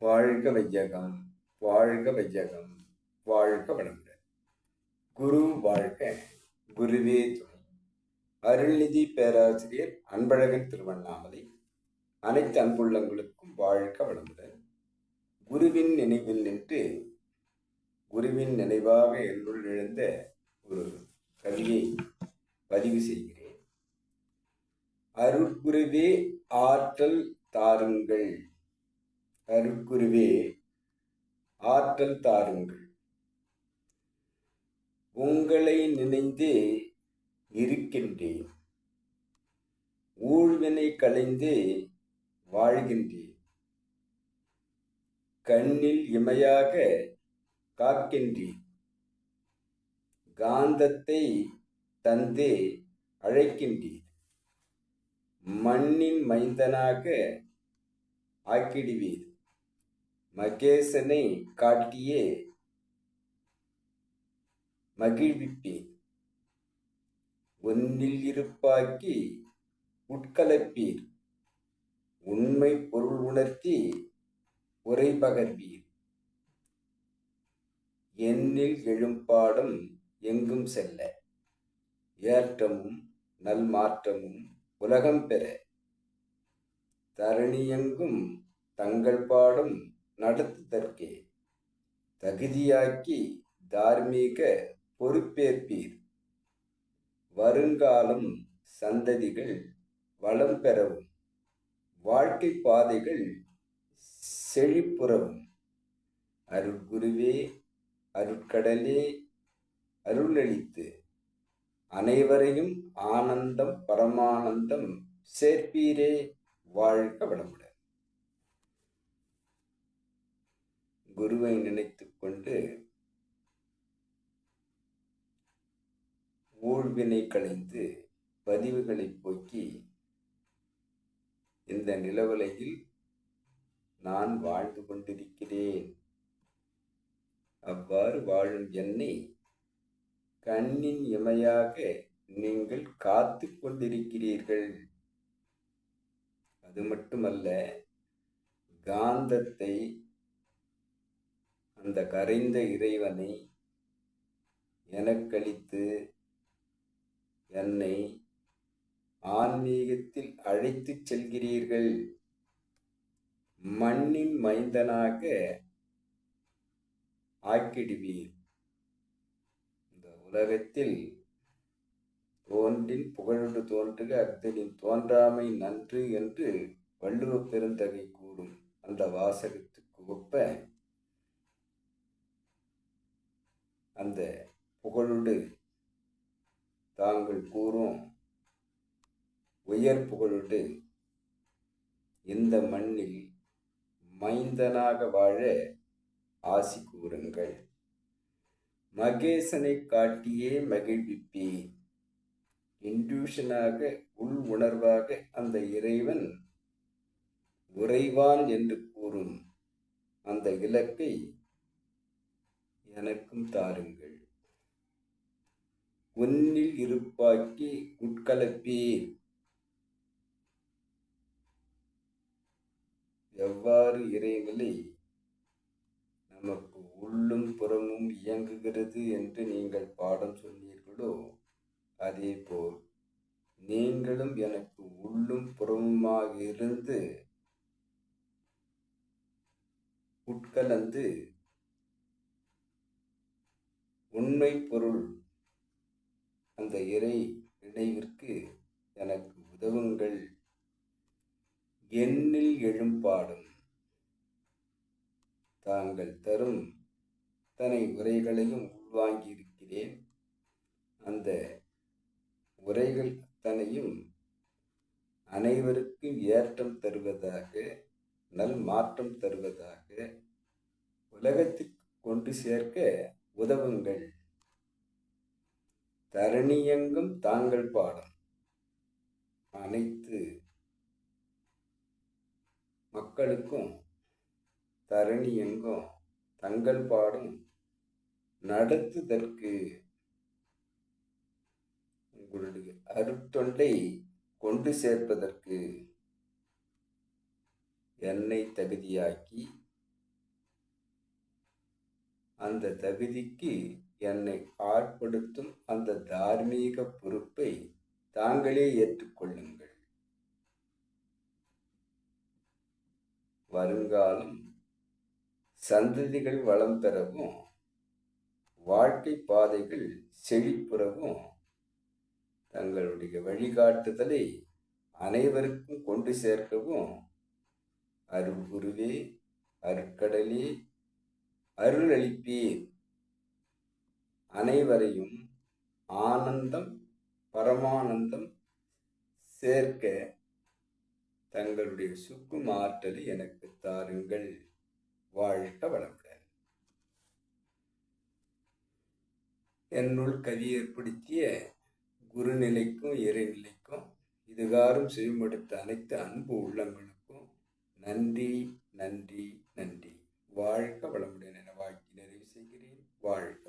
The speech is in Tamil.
வாழ்க வையகம் வாழ்க வையகம் வாழ்க வளமுடன். குரு வாழ்க குருவே துணை. அருள்நிதி பேராசிரியர் அன்பழகன் திருவண்ணாமலை அனைத்து அன்புள்ளங்களுக்கும் வாழ்க வளமுடன். குருவின் நினைவில் நின்று குருவின் நினைவாக என்னுள் எழுந்த ஒரு கவியை பதிவு செய்கிறேன். அருட்குருவே ஆற்றல் தாருங்கள். கருக்குருவே ஆற்றல் தாருங்கள். உங்களை நினைந்து இருக்கின்றேன். ஊழ்வினை களைந்து வாழ்கின்றேன். கண்ணில் இமையாக காக்கின்றேன். காந்தத்தை தந்தே அழைக்கின்றீர் மண்ணின் மைந்தனாக ஆக்கிடுவீர் மகேசனை காட்டியே மகிழ்விப்பேன். ஒன்னில் இருப்பாக்கி உட்கலப்பீர். உண்மை பொருள் உணர்த்தி உரை பகர்வீர். எண்ணில் எழும்பாடும் எங்கும் செல்ல. ஏற்றமும் நல்மாற்றமும் உலகம் பெற. தரணியெங்கும் தங்கள் பாடும் நடத்துதற்கே தகுதியாக்கி தார்மீக பொறுப்பேற்பீர். வருங்காலம் சந்ததிகள் வளம் பெறவும் வாழ்க்கை பாதைகள் செழிப்புறவும். அருட்குருவே அருட்கடலே அருளளித்து அனைவரையும் ஆனந்தம் பரமானந்தம் சேர்ப்பீரே. வாழ்க வளமுடன். குருவை நினைத்து கொண்டு ஊழ்வினை களைந்து பதிவுகளை போக்கி இந்த நிலவலையில் நான் வாழ்ந்து கொண்டிருக்கிறேன். அவ்வாறு வாழும் என்னை கண்ணின் இமையாக நீங்கள் காத்து கொண்டிருக்கிறீர்கள். அது மட்டுமல்ல காந்தத்தை அந்த கரைந்த இறைவனை எனக்களித்து என்னை ஆன்மீகத்தில் அழைத்துச் செல்கிறீர்கள். மண்ணின் மைந்தனாக ஆக்கிடுவீர். இந்த உலகத்தில் தோன்றின் புகழொன்று தோன்றுக அக்தனின் தோன்றாமை நன்று என்று வள்ளுவ பெருந்தகை கூறும் அந்த வாசகத்துக்கு ஒப்ப அந்த புகழோடு தாங்கள் கூறும் உயர் புகழோடு இந்த மண்ணில் மைந்தனாக வாழ ஆசி கூறுங்கள். மகேசனை காட்டியே மகிழ்விப்பேன். இன்டியூஷனாக உள் உணர்வாக அந்த இறைவன் உறைவான் என்று கூறும் அந்த இலக்கை எனக்கும் தாருங்கள். உன்னில் இருப்பாக்கி உட்கலப்பீர் எவ்வாறு இறைநிலை நமக்கு உள்ளும் புறமும் இயங்குகிறது என்று நீங்கள் பாடம் சொன்னீர்களோ அதேபோல் நீங்களும் எனக்கு உள்ளும் புறமுமாக இருந்து உட்கலந்து உண்மை பொருள். அந்த இறை நினைவிற்கு எனக்கு உதவுங்கள். எண்ணில் எழும்பாடும் தாங்கள் தரும் தனை உரைகளையும் உள்வாங்கியிருக்கிறேன். அந்த உரைகள் அத்தனையும் அனைவருக்கும் ஏற்றம் தருவதாக நல் மாற்றம் தருவதாக உலகத்திற்கு கொண்டு சேர்க்க உதவுங்கள். தரணியங்கும் தாங்கள் பாடம். அனைத்து மக்களுக்கும் தரணி எங்கும் தங்கள் பாடும் நடத்துதற்கு உங்களுடைய அருட்தொண்டை கொண்டு சேர்ப்பதற்கு என்னை தகுதியாக்கி அந்த தகுதிக்கு என்னை ஆட்படுத்தும் அந்த தார்மீக பொறுப்பை தாங்களே ஏற்றுக்கொள்ளுங்கள். வருங்காலம் சந்ததிகள் வளம் பெறவும் வாழ்க்கை பாதைகள் செழிப்புறவும் தங்களுடைய வழிகாட்டுதலை அனைவருக்கும் கொண்டு சேர்க்கவும் அருகுருவே அருக்கடலே அருட்கடலே அருளளிப்பீர். அனைவரையும் ஆனந்தம் பரமானந்தம் சேர்க்க தங்களுடைய சுக்கும் ஆற்றலை எனக்கு தாருங்கள். வாழ்க வளமுடன். என்னுள் கவி ஏற்படுத்திய குருநிலைக்கும் இறைநிலைக்கும் இதுகாரும் செவிமடுத்த அனைத்து அன்பு உள்ளங்களுக்கும் நன்றி நன்றி world